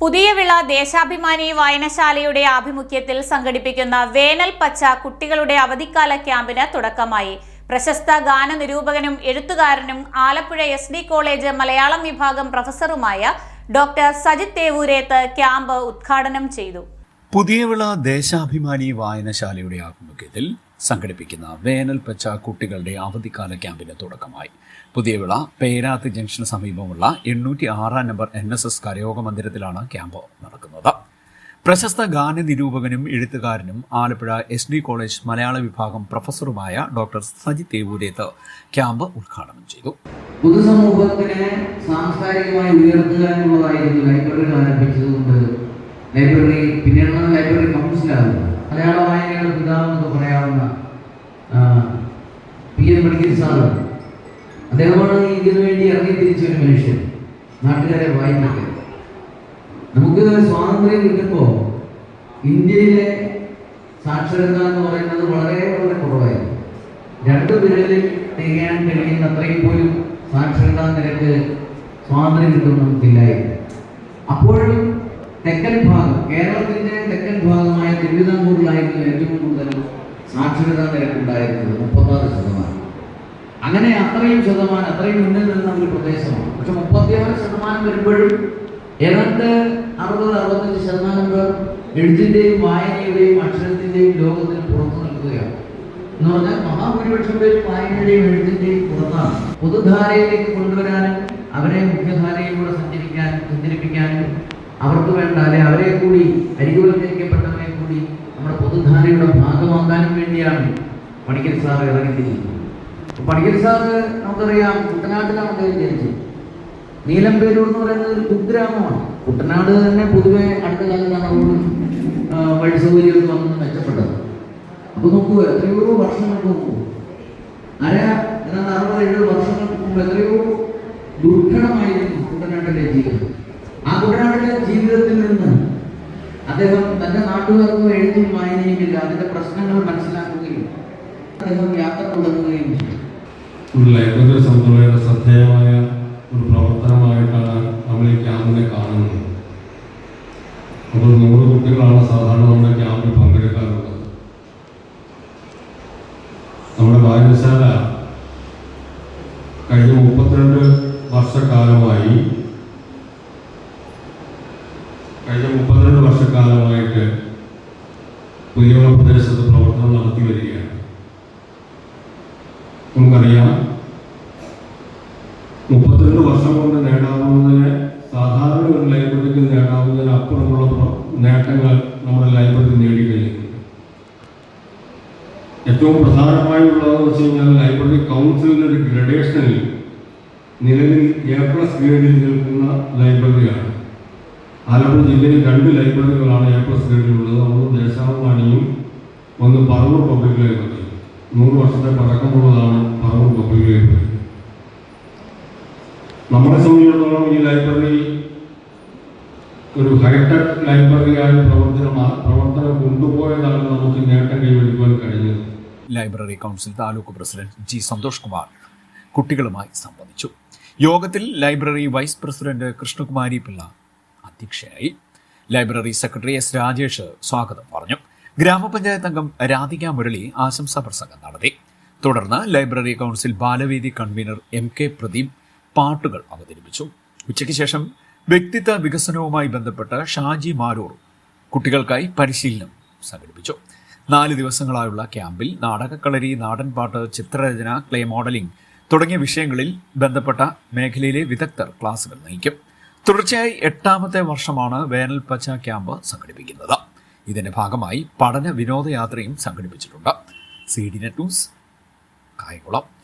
പുതിയ വിള ദേശാഭിമാനി വായനശാലയുടെ ആഭിമുഖ്യത്തിൽ സംഘടിപ്പിക്കുന്ന വേനൽ പച്ച കുട്ടികളുടെ അവധിക്കാല ക്യാമ്പിന് തുടക്കമായി. പ്രശസ്ത ഗാന നിരൂപകനും എഴുത്തുകാരനും Alappuzha S D college Malayalam വിഭാഗം പ്രൊഫസറുമായ ഡോക്ടർ സജിത് തേവൂരേത്ത് ക്യാമ്പ് ഉദ്ഘാടനം ചെയ്തു. പുതിയവിള ദേശാഭിമാനി വായനശാലയുടെ ആഭിമുഖ്യത്തിൽ സംഘടിപ്പിക്കുന്ന വേനൽ പച്ച കുട്ടികളുടെ അവധിക്കാല ക്യാമ്പിന് തുടക്കമായി. പുതിയവിള പേരാത്ത് ജംഗ്ഷന് സമീപമുള്ള എണ്ണൂറ്റി ആറാം നമ്പർ എൻ എസ് എസ് കരയോഗ മന്ദിരത്തിലാണ് ക്യാമ്പ് നടക്കുന്നത്. പ്രശസ്ത ഗാന നിരൂപകനും എഴുത്തുകാരനും ആലപ്പുഴ എസ് ഡി കോളേജ് മലയാള വിഭാഗം പ്രൊഫസറുമായ ഡോക്ടർ സജി തേവൂരേത്ത് ക്യാമ്പ് ഉദ്ഘാടനം ചെയ്തു. പൊതുസമൂഹത്തിനെ സാംസ്കാരികമായി ഉയർത്തുക എന്നുള്ളതായിരുന്നു ലൈബ്രറികൾ ആരംഭിച്ചതുകൊണ്ട് ലൈബ്രറി പിന്നെയുള്ള ലൈബ്രറി കൗൺസിലാകുന്നു മലയാള വായനയുടെ പിതാവെന്നൊക്കെ പറയാവുന്ന പി എൻ പണിക്കർ സാറ്. അദ്ദേഹമാണ് ഇതിനു വേണ്ടി ഇറങ്ങി തിരിച്ച ഒരു മനുഷ്യൻ. നാട്ടുകാരെ വായിപ്പിക്കുക നമുക്ക് സ്വാതന്ത്ര്യം കിട്ടുമ്പോൾ ഇന്ത്യയിലെ സാക്ഷരത എന്ന് പറയുന്നത് വളരെ വളരെ കുറവായിരുന്നു രണ്ട് വിരലിൽ തികയാൻ കഴിയുന്ന അത്രയും പോലും സാക്ഷരതാ നിരക്ക് സ്വാതന്ത്ര്യം കിട്ടും നമുക്കില്ലായിരുന്നു അപ്പോഴും തെക്കൻ കേരളത്തിന്റെ തെക്കൻ ഭാഗമായ തിരുവിതാംകൂറിലായിരുന്നു ഏറ്റവും കൂടുതൽ സാക്ഷരതാ നിരക്ക് ഉണ്ടായിരുന്നത് മുപ്പത്താറ് ശതമാനം. അങ്ങനെ അത്രയും ശതമാനം അത്രയും മുന്നിൽ നിന്ന ഒരു പ്രദേശമാണ്. പക്ഷെ മുപ്പത്തിയാറ് ശതമാനം വരുമ്പോഴും ഏതാണ്ട് അറുപത് അറുപത്തഞ്ച് ശതമാനം പേർ എഴുത്തിന്റെയും വായനയുടെയും അക്ഷരത്തിന്റെയും ലോകത്തിന് പുറത്തു നിൽക്കുകയാണ് എന്ന് പറഞ്ഞാൽ മഹാഭൂരിപക്ഷം പേരും വായനയുടെയും എഴുത്തിന്റെയും പുറത്താണ്. പൊതുധാരയിലേക്ക് കൊണ്ടുവരാനും അവരെ മുഖ്യധാരയിലൂടെ സഞ്ചരിക്കാനും സഞ്ചരിപ്പിക്കാനും അവർക്ക് വേണ്ട അല്ലെ അവരെ കൂടി അരികുവൽക്കരിക്കപ്പെട്ടവരെ കൂടി നമ്മുടെ പൊതുധാരയുടെ ഭാഗമാക്കാനും വേണ്ടിയാണ് പണിക്കൽ സാർ ഇറങ്ങിത്തിരിക്കുന്നത്. പണിക്കൽ സാർ നമുക്കറിയാം കുട്ടനാട്ടിലാണ് അദ്ദേഹം ജനിച്ചത്. നീലമ്പേരൂർ എന്ന് പറയുന്നത് ഒരു കുഗ്രാമമാണ്. കുട്ടനാട് തന്നെ പൊതുവെ അടുത്ത കാലത്താണ് ആ, വഴി സൗകര്യമൊക്കെ വന്ന് മെച്ചപ്പെട്ടത്. അപ്പൊ നോക്കൂ എത്രയോ വർഷങ്ങൾക്ക് നോക്കൂ അര എന്നാൽ അറുപത് എഴുപത് വർഷങ്ങൾക്ക് മുമ്പ് എത്രയോ ദുർഘടമായിരുന്നു കുട്ടനാട്ടിലെ ജീവിതം. ആ കുട്ടനാടിന്റെ ജീവിതത്തിൽ നിന്ന് അദ്ദേഹം തന്റെ നാട്ടുകാർക്ക് എഴുത്തും വായനയുമില്ല. അതിന്റെ പ്രശ്നങ്ങൾ മനസ്സിലാക്കുകയും അദ്ദേഹം യാത്ര തുടങ്ങുകയും ഒരു ലൈബ്രറി സംഘടനയുടെ ശ്രദ്ധേയമായ ഒരു പ്രവർത്തനമായിട്ടാണ് നമ്മൾ ഈ ക്യാമ്പിനെ കാണുന്നത്. അപ്പോൾ നൂറ് കുട്ടികളാണ് സാധാരണ നമ്മുടെ ക്യാമ്പിൽ പങ്കെടുക്കാറുള്ളത്. നമ്മുടെ വായനശാല കഴിഞ്ഞ മുപ്പത്തിരണ്ട് വർഷക്കാലമായി കഴിഞ്ഞ മുപ്പത്തിരണ്ട് വർഷക്കാലമായിട്ട് പുതിയോള പ്രദേശത്ത് പ്രവർത്തനം നടത്തി വരികയാണ്. നമുക്കറിയാം മുപ്പത്തിരണ്ട് വർഷം കൊണ്ട് നേടാവുന്നതിന് സാധാരണ ഒരു ലൈബ്രറിക്ക് നേടാവുന്നതിന് അപ്പുറമുള്ള നേട്ടങ്ങൾ നമ്മുടെ ലൈബ്രറി നേടിക്കഴിഞ്ഞിട്ടുണ്ട് ഏറ്റവും പ്രധാനമായുള്ളതെന്ന് വെച്ച് കഴിഞ്ഞാൽ ലൈബ്രറി കൗൺസിലിന്റെ ഒരു ഗ്രഡേഷനിൽ നിലവിൽ എ പ്ലസ് ഗ്രേഡിൽ നിൽക്കുന്ന ലൈബ്രറിയാണ്. ആലപ്പുഴ ജില്ലയിൽ രണ്ട് ലൈബ്രറികളാണ് എ പ്ലസ് ഗ്രേഡിലുള്ളത്. ഒന്ന് ദേശാഭിമാനിയും ഒന്ന് പറവൂർ പബ്ലിക് ലൈബ്രറി നൂറ് വർഷത്തെ പഴക്കമുള്ളതാണ് പറവൂർ പബ്ലിക് ലൈബ്രറി. നമ്മളെ സംബന്ധിച്ചിടത്തോളം ഈ ലൈബ്രറി ഒരു ഹൈടെക് ലൈബ്രറിയായി പ്രവർത്തനം പ്രവർത്തനം കൊണ്ടുപോയതാണ് നമുക്ക് നേട്ടം കൈവരിക്കുവാൻ കഴിഞ്ഞത്. Library council taluk president G Santhosh Kumar കുട്ടികളുമായി സംബന്ധിച്ചു യോഗത്തിൽ library vice president Krishnakumari Pillai അധ്യക്ഷയായി ലൈബ്രറി സെക്രട്ടറി എസ് രാജേഷ് സ്വാഗതം പറഞ്ഞു. ഗ്രാമപഞ്ചായത്ത് അംഗം രാധിക മുരളി ആശംസാ പ്രസംഗം നടത്തി. തുടർന്ന് library council Balavedi convener M K Pradeep പാട്ടുകൾ അവതരിപ്പിച്ചു. ഉച്ചയ്ക്ക് ശേഷം വ്യക്തിത്വ വികസനവുമായി ബന്ധപ്പെട്ട് ഷാജി മാരൂർ കുട്ടികൾക്കായി പരിശീലനം സംഘടിപ്പിച്ചു. നാല് ദിവസങ്ങളായുള്ള ക്യാമ്പിൽ നാടകക്കളരി നാടൻപാട്ട് ചിത്രരചന ക്ലേ മോഡലിംഗ് തുടങ്ങിയ വിഷയങ്ങളിൽ ബന്ധപ്പെട്ട മേഖലയിലെ വിദഗ്ധർ ക്ലാസുകൾ നയിക്കും. തുടർച്ചയായി എട്ടാമത്തെ വർഷമാണ് വേനൽ പച്ച ക്യാമ്പ് സംഘടിപ്പിക്കുന്നത്. ഇതിന്റെ ഭാഗമായി പഠന വിനോദയാത്രയും സംഘടിപ്പിച്ചിട്ടുണ്ട്. C D net news Kayamkulam.